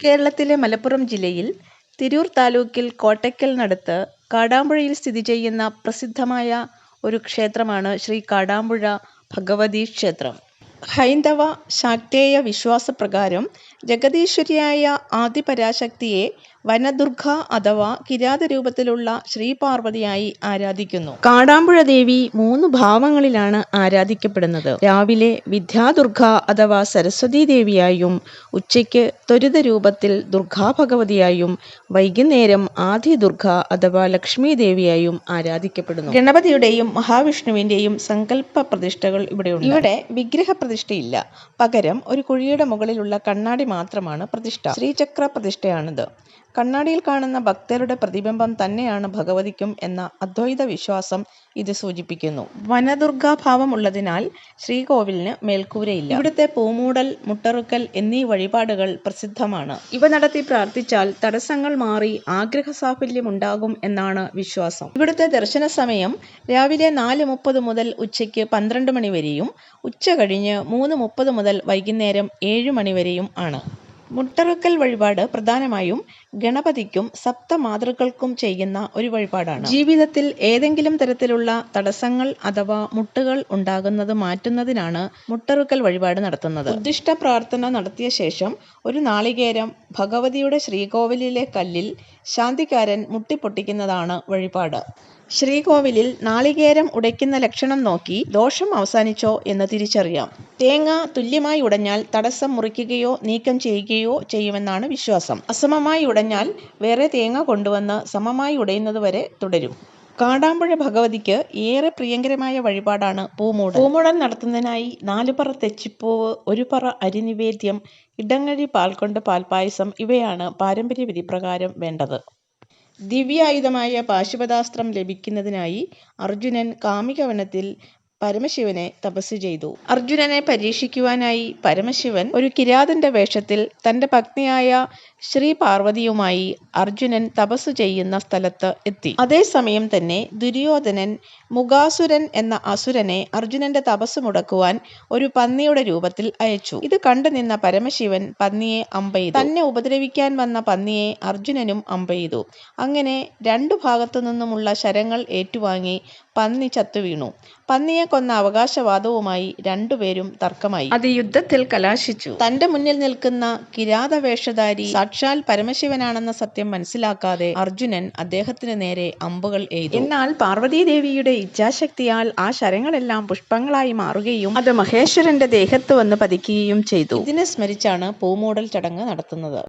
കേരളത്തിലെ മലപ്പുറം ജില്ലയിൽ തിരൂർ താലൂക്കിൽ കോട്ടയ്ക്കലിനടുത്ത് കാടാമ്പുഴയിൽ സ്ഥിതി ചെയ്യുന്ന പ്രസിദ്ധമായ ഒരു ക്ഷേത്രമാണ് ശ്രീ കാടാമ്പുഴ ഭഗവതി ക്ഷേത്രം. ഹൈന്ദവ ശാക്തേയ വിശ്വാസപ്രകാരം ജഗതീശ്വരിയായ ആദിപരാശക്തിയെ വനദുർഗ അഥവാ കിരാതരൂപത്തിലുള്ള ശ്രീപാർവതിയായി ആരാധിക്കുന്നു. കാടാമ്പുഴ ദേവി മൂന്ന് ഭാവങ്ങളിലാണ് ആരാധിക്കപ്പെടുന്നത്. രാവിലെ വിദ്യാദുർഗ അഥവാ സരസ്വതി ദേവിയായും ഉച്ചയ്ക്ക് ത്വരിത രൂപത്തിൽ ദുർഗാ ഭഗവതിയായും വൈകുന്നേരം ആദി ദുർഗ അഥവാ ലക്ഷ്മി ദേവിയായും ആരാധിക്കപ്പെടുന്നു. ഗണപതിയുടെയും മഹാവിഷ്ണുവിന്റെയും സങ്കല്പ പ്രതിഷ്ഠകൾ ഇവിടെയുണ്ട്. ഇവിടെ വിഗ്രഹ പ്രതിഷ്ഠയില്ല പകരം ഒരു കുഴിയുടെ മുകളിലുള്ള കണ്ണാടി മാത്രമാണ് പ്രതിഷ്ഠ. ശ്രീചക്ര പ്രതിഷ്ഠയാണിത്. കണ്ണാടിയിൽ കാണുന്ന ഭക്തരുടെ പ്രതിബിംബം തന്നെയാണ് ഭഗവതിക്കും എന്ന അദ്വൈത വിശ്വാസം ഇത് സൂചിപ്പിക്കുന്നു. വനദുർഗാഭാവം ഉള്ളതിനാൽ ശ്രീകോവിലിന് മേൽക്കൂരയില്ല. ഇവിടുത്തെ പൂമൂടൽ, മുട്ടറുക്കൽ എന്നീ വഴിപാടുകൾ പ്രസിദ്ധമാണ്. ഇവ നടത്തി പ്രാർത്ഥിച്ചാൽ തടസ്സങ്ങൾ മാറി ആഗ്രഹ ആഗ്രഹസാഫല്യമുണ്ടാകും എന്നാണ് വിശ്വാസം. ഇവിടുത്തെ ദർശന സമയം രാവിലെ നാല് മുപ്പത് മുതൽ ഉച്ചയ്ക്ക് പന്ത്രണ്ട് മണി വരെയും ഉച്ചകഴിഞ്ഞ് മൂന്ന് മുപ്പത് മുതൽ വൈകുന്നേരം ഏഴ് മണി വരെയും ആണ്. മുട്ടറുക്കൽ വഴിപാട് പ്രധാനമായും ഗണപതിക്കും സപ്തമാതൃകൾക്കും ചെയ്യുന്ന ഒരു വഴിപാടാണ്. ജീവിതത്തിൽ ഏതെങ്കിലും തരത്തിലുള്ള തടസ്സങ്ങൾ അഥവാ മുട്ടുകൾ ഉണ്ടാകുന്നത് മാറ്റുന്നതിനാണ് മുട്ടറുക്കൽ വഴിപാട് നടത്തുന്നത്. ഉദ്ദിഷ്ട പ്രാർത്ഥന നടത്തിയ ശേഷം ഒരു നാളികേരം ഭഗവതിയുടെ ശ്രീകോവിലിലെ കല്ലിൽ ശാന്തിക്കാരൻ മുട്ടിപ്പൊട്ടിക്കുന്നതാണ് വഴിപാട്. ശ്രീകോവിലിൽ നാളികേരം ഉടയ്ക്കുന്ന ലക്ഷണം നോക്കി ദോഷം അവസാനിച്ചോ എന്ന് തിരിച്ചറിയാം. തേങ്ങ തുല്യമായി ഉടഞ്ഞാൽ തടസ്സം മുറിക്കുകയോ നീക്കം ചെയ്യുകയോ ചെയ്യുമെന്നാണ് വിശ്വാസം. അസമമായി ഉടഞ്ഞാൽ വേറെ തേങ്ങ കൊണ്ടുവന്ന് സമമായി ഉടയുന്നത് വരെ തുടരും. കാടാമ്പുഴ ഭഗവതിക്ക് ഏറെ പ്രിയങ്കരമായ വഴിപാടാണ് പൂമൂടൻ പൂമൂടൻ നടത്തുന്നതിനായി നാലു പറ തെച്ചിപ്പൂവ്, ഒരു പറ അരിനിവേദ്യം, ഇടങ്ങഴി പാൽ കൊണ്ട് പാൽപ്പായസം ഇവയാണ് പാരമ്പര്യ വിധിപ്രകാരം വേണ്ടത്. ദിവ്യായുധമായ പാശുപതാസ്ത്രം ലഭിക്കുന്നതിനായി അർജുനൻ കാമികവനത്തിൽ പരമശിവനെ തപസ് ചെയ്തു. അർജുനനെ പരീക്ഷിക്കുവാനായി പരമശിവൻ ഒരു കിരാതന്റെ വേഷത്തിൽ തന്റെ പത്നിയായ ശ്രീ പാർവതിയുമായി അർജുനൻ തപസ് ചെയ്യുന്ന സ്ഥലത്ത് എത്തി. അതേസമയം തന്നെ ദുര്യോധനൻ മുഖാസുരൻ എന്ന അസുരനെ അർജുനന്റെ തപസ് മുടക്കുവാൻ ഒരു പന്നിയുടെ രൂപത്തിൽ അയച്ചു. ഇത് കണ്ടു നിന്ന പരമശിവൻ പന്നിയെ അമ്പെയ്തു. തന്നെ ഉപദ്രവിക്കാൻ വന്ന പന്നിയെ അർജുനനും അമ്പെയ്തു. അങ്ങനെ രണ്ടു ഭാഗത്തു നിന്നുമുള്ള ശരങ്ങൾ ഏറ്റുവാങ്ങി പന്നി ചത്തു വീണു പന്നിയെ കൊന്ന അവകാശവാദവുമായി രണ്ടുപേരും തർക്കമായി. അത് യുദ്ധത്തിൽ കലാശിച്ചു. തന്റെ മുന്നിൽ നിൽക്കുന്ന കിരാതവേഷധാരി സാക്ഷാൽ പരമശിവനാണെന്ന സത്യം മനസ്സിലാക്കാതെ അർജുനൻ അദ്ദേഹത്തിനു നേരെ അമ്പുകൾ എയ്തു. എന്നാൽ പാർവതീദേവിയുടെ ഇച്ഛാശക്തിയാൽ ആ ശരങ്ങളെല്ലാം പുഷ്പങ്ങളായി മാറുകയും അത് മഹേശ്വരന്റെ ദേഹത്ത് വന്ന് പതിക്കുകയും ചെയ്തു. ഇതിനെ സ്മരിച്ചാണ് പൂമൂടൽ ചടങ്ങ് നടത്തുന്നത്.